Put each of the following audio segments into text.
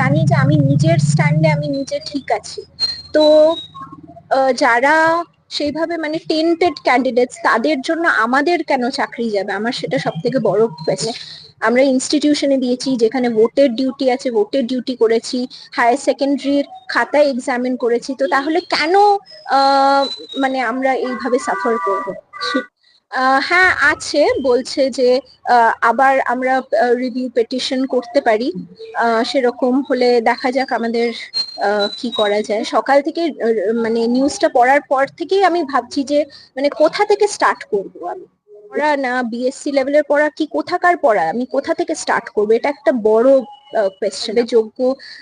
জানি যে আমি নিজের স্ট্যান্ডে আমি নিজে ঠিক আছি। তো যারা সেইভাবে মানে টেন্টেড ক্যান্ডিডেটস তাদের জন্য আমাদের কেন চাকরি যাবে? আমার সেটা সব থেকে বড় কোয়েশ্চেন আমরা ইনস্টিটিউশনে দিয়েছি, যেখানে ভোটের ডিউটি আছে ভোটের ডিউটি করেছি হায়ার সেকেন্ডারির খাতা এক্সামিন করেছি। তো তাহলে কেন মানে আমরা এইভাবে সাফার করব? হ্যাঁ আছে। বলছে যে আবার আমরা রিভিউ পেটিশন করতে পারি। সেরকম হলে দেখা যাক আমাদের কি করা যায়। সকাল থেকে মানে নিউজটা পড়ার পর থেকেই আমি ভাবছি যে মানে কোথা থেকে স্টার্ট করব আমি? পড়া না বিএসসি লেভেলের পড়া কি কোথাকার পড়া? আমি কোথা থেকে স্টার্ট করব? এটা একটা বড় কোয়েশ্চেন যোগ্য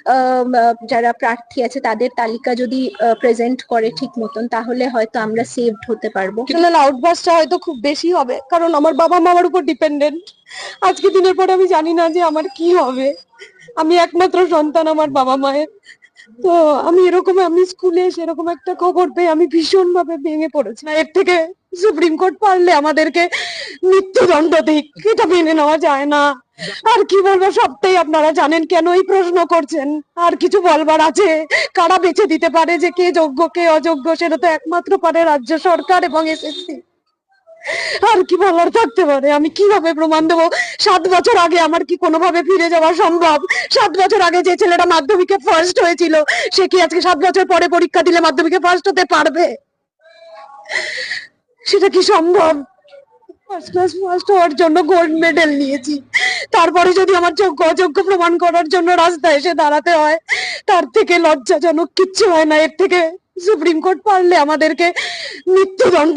আহ, যারা প্রার্থী আছে তাদের তালিকা যদি প্রেজেন্ট করে ঠিক মতন তাহলে হয়তো আমরা সেভড হতে পারব। ইমোশনাল আউটবার্সটা হয়তো খুব বেশি হবে কারণ আমার বাবা মা আমার উপর ডিপেন্ডেন্ট আজকে দিনের পর আমি জানি না যে আমার কি হবে। আমি একমাত্র সন্তান আমার বাবা মায়ের। তো আমি এরকম, আমি স্কুলে সেরকম একটা খবর পেয়ে আমি ভীষণ ভাবে ভেঙে পড়েছি। এর থেকে সুপ্রিম কোর্ট পারলে আমাদেরকে মৃত্যুদণ্ড দিক, এটা মেনে নেওয়া যায় না। আর কি বলব, সবটাই আপনারা জানেন কেন এই প্রশ্ন করছেন? আর কিছু বলবার আছে? কারা বেছে দিতে পারে যে কে যোগ্য, কে অযোগ্য? সেটা তো একমাত্র পারে রাজ্য সরকার এবং এসএসসি। আর কি বলার থাকতে পারে? আমি কীভাবে প্রমাণ দেবো? সাত বছর আগে আমার কি কোনোভাবে ফিরে যাওয়া সম্ভব? সাত বছর আগে যে ছেলেটা মাধ্যমিকে ফার্স্ট হয়েছিল, সে কি আজকে সাত বছর পরে পরীক্ষা দিলে মাধ্যমিকে ফার্স্ট হতে পারবে? সেটা কি সম্ভব? ফার্স্ট ক্লাস ফার্স্ট হওয়ার জন্য গোল্ড মেডেল নিয়েছি। তারপরে যদি আমার যোগ্য, অযোগ্য প্রমাণ করার জন্য রাস্তায় এসে দাঁড়াতে হয়, তার থেকে লজ্জাজনক কিচ্ছু হয় না। এর থেকে সুপ্রিম কোর্ট পারলে আমাদেরকে মৃত্যুদণ্ড